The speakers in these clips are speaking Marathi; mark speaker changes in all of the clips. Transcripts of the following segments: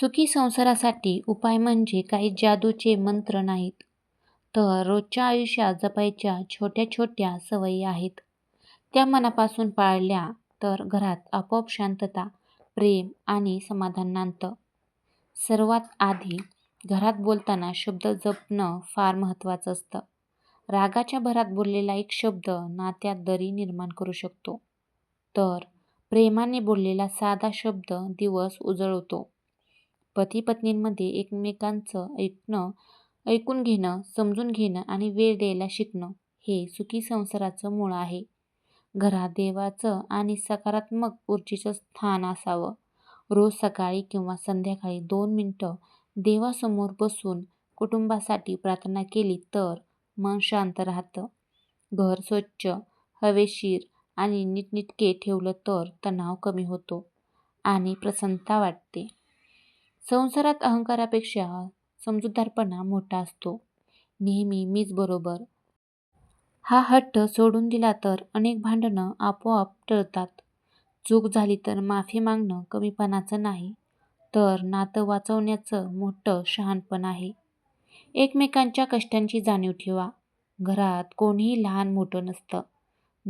Speaker 1: सुखी संसारासाठी उपाय म्हणजे काही जादूचे मंत्र नाहीत, तर रोजच्या आयुष्यात जपायच्या छोट्या छोट्या सवयी आहेत. त्या मनापासून पाळल्या तर घरात आपोआप शांतता, प्रेम आणि समाधान नांदतं. सर्वात आधी घरात बोलताना शब्द जपणं फार महत्त्वाचं असतं. रागाच्या भरात बोललेला एक शब्द नात्यात दरी निर्माण करू शकतो, तर प्रेमाने बोललेला साधा शब्द दिवस उजळवतो. पती-पत्नींमध्ये एकमेकांचं ऐकणं, ऐकून घेणं, समजून घेणं आणि वेळ द्यायला शिकणं हे सुखी संसाराचं मूळ आहे. घरात देवाचं आणि सकारात्मक ऊर्जेचं स्थान असावं. रोज सकाळी किंवा संध्याकाळी दोन मिनटं देवासमोर बसून कुटुंबासाठी प्रार्थना केली तर मन शांत राहतं. घर स्वच्छ, हवेशीर आणि नीटनीटके ठेवलं तर तणाव कमी होतो आणि प्रसन्नता वाटते. संसारात अहंकारापेक्षा समजूतदारपणा मोठा असतो. नेहमी मीच बरोबर हा हट्ट सोडून दिला तर अनेक भांडणं आपोआप टळतात. चूक झाली तर माफी मागणं कमीपणाचं नाही, तर नातं वाचवण्याचं मोठं शहाणपण आहे. एकमेकांच्या कष्टांची जाणीव ठेवा. घरात कोणीही लहान-मोठं नसतं.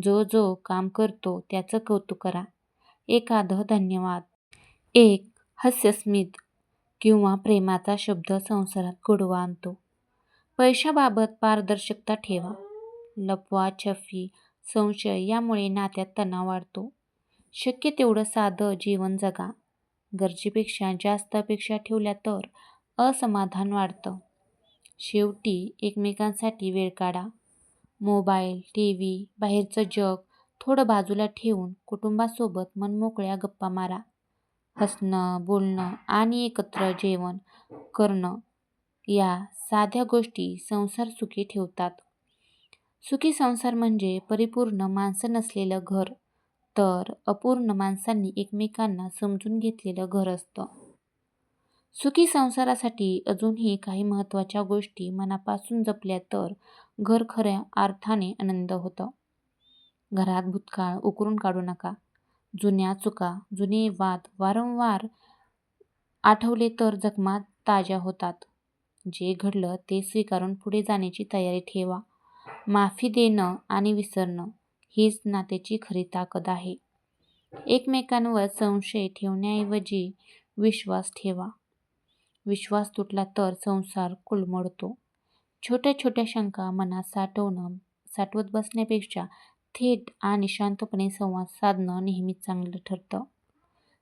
Speaker 1: जो जो काम करतो त्याचं कौतुक करा. एखादं धन्यवाद, एक हास्यस्मित किंवा प्रेमाचा शब्द संसारात गोडवा आणतो. पैशाबाबत पारदर्शकता ठेवा. लपवा छफी संशय यामुळे नात्यात तणाव वाढतो. शक्य तेवढं साधं जीवन जगा. गरजेपेक्षा जास्त अपेक्षा ठेवल्या तर असमाधान वाढतं. शेवटी एकमेकांसाठी वेळ काढा. मोबाईल, टी व्ही बाहेरचं जग थोडं बाजूला ठेवून कुटुंबासोबत मनमोकळ्या गप्पा मारा. हसणं, बोलणं आणि एकत्र जेवण करणं या साध्या गोष्टी संसार सुखी ठेवतात. सुखी संसार म्हणजे परिपूर्ण माणसं नसलेलं घर, तर अपूर्ण माणसांनी एकमेकांना समजून घेतलेलं घर असतं. सुखी संसारासाठी अजूनही काही महत्त्वाच्या गोष्टी मनापासून जपल्या तर घर खऱ्या अर्थाने आनंद होतं. घरात भूतकाळ उकरून काढू नका. जुन्या चुका, जुने वाद वारंवार आठवले तर जखमा ताज्या होतात. जे घडलं ते स्वीकारून पुढे जाण्याची तयारी ठेवा. माफी देणं आणि विसरणं हीच नात्याची खरी ताकद आहे. एकमेकांवर संशय ठेवण्याऐवजी विश्वास ठेवा. विश्वास तुटला तर संसार कोलमडतो. छोट्या छोट्या शंका मनात साठवणं साठवत बसण्यापेक्षा थेट आणि शांतपणे संवाद साधणं नेहमीच चांगलं ठरतं.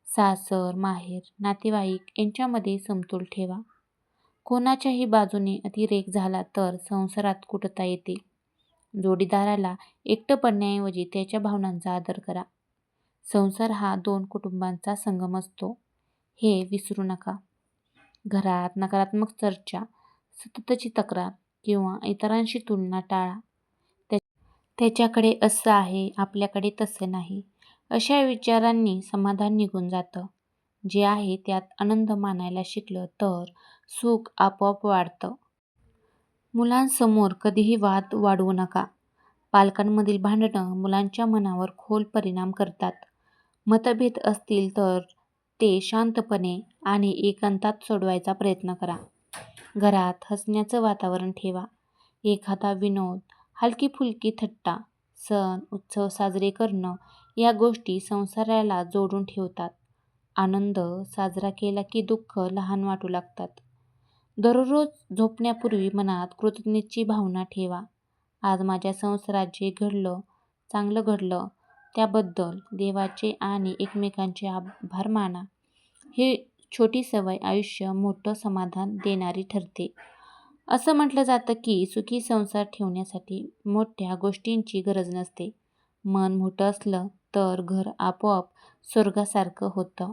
Speaker 1: सासर-माहेर नातेवाईक यांच्यामध्ये समतोल ठेवा. कोणाच्याही बाजूने अतिरेक झाला तर संसारात कुटता येते. जोडीदाराला एकटं पडण्याऐवजी त्याच्या भावनांचा आदर करा. संसार हा दोन कुटुंबांचा संगम असतो, हे विसरू नका. घरात नकारात्मक चर्चा, सततची तक्रार किंवा इतरांशी तुलना टाळा. त्याच्याकडे असं आहे, आपल्याकडे तसं नाही अशा विचारांनी समाधान निघून जातं. जे आहे त्यात आनंद मानायला शिकलं तर सुख आपोआप वाढतं. मुलांसमोर कधीही वाद वाढवू नका. पालकांमधील भांडणं मुलांच्या मनावर खोल परिणाम करतात. मतभेद असतील तर ते शांतपणे आणि एकांतात सोडवायचा प्रयत्न करा. घरात हसण्याचं वातावरण ठेवा. एखादा विनोद, हलकी-फुलकी थट्टा, सण-उत्सव साजरे करणं या गोष्टी संसाराला जोडून ठेवतात. आनंद साजरा केला की दुःख लहान वाटू लागतात. दररोज झोपण्यापूर्वी मनात कृतज्ञतेची भावना ठेवा. आज माझ्या संसारात जे घडलं, चांगलं घडलं त्याबद्दल देवाचे आणि एकमेकांचे आभार माना. ही छोटी सवय आयुष्य मोठं समाधान देणारी ठरते. असं म्हटलं जातं की सुखी संसार ठेवण्यासाठी मोठ्या गोष्टींची गरज नसते. मन मोठं असलं तर घर आपोआप स्वर्गासारखं होतं.